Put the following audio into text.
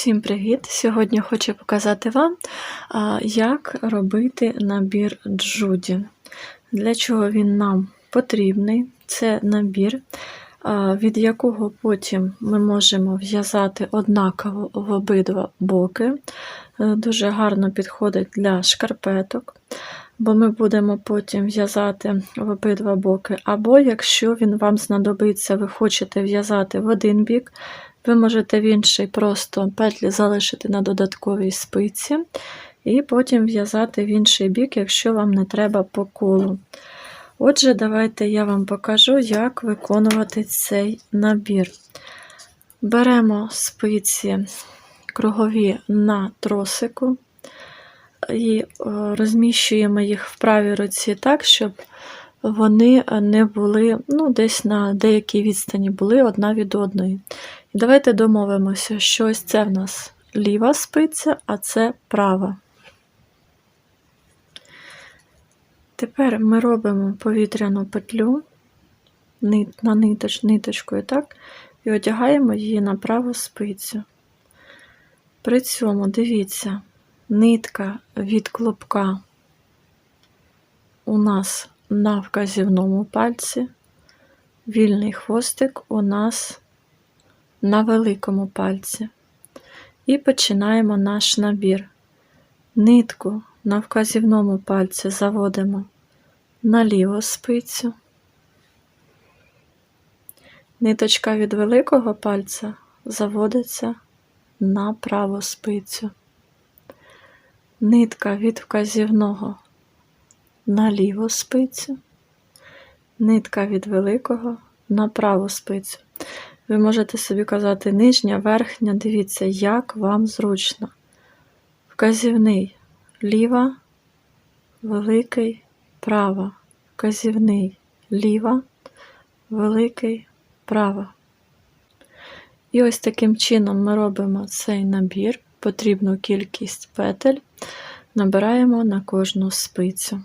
Всім привіт! Сьогодні хочу показати вам, як робити набір Джуді. Для чого він нам потрібний? Це набір, від якого потім ми можемо в'язати однаково в обидва боки. Е, Дуже гарно підходить для шкарпеток, бо ми будемо потім в'язати в обидва боки. Або якщо він вам знадобиться, ви хочете в'язати в один бік, ви можете в інший просто петлі залишити на додатковій спиці, і потім в'язати в інший бік, якщо вам не треба по колу. Отже, давайте я вам покажу, як виконувати цей набір. Беремо спиці кругові на тросику і е, розміщуємо їх в правій руці так, щоб вони не були ну, десь на деякій відстані були одна від одної. І давайте домовимося, що ось це в нас ліва спиця, а це права. Тепер ми робимо повітряну петлю на ниточ, ниточкою, так, і одягаємо її на праву спицю. При цьому дивіться, нитка від клубка у нас на вказівному пальці, вільний хвостик у нас на великому пальці. І починаємо наш набір. Нитку на вказівному пальці заводимо на ліву спицю. Ниточка від великого пальця заводиться на праву спицю. Нитка від вказівного на ліву спицю, нитка від великого на праву спицю. Ви можете собі казати нижня, верхня, дивіться, як вам зручно. Вказівний ліва, великий, права, вказівний ліва, великий, права. І ось таким чином ми робимо цей набір, потрібну кількість петель набираємо на кожну спицю.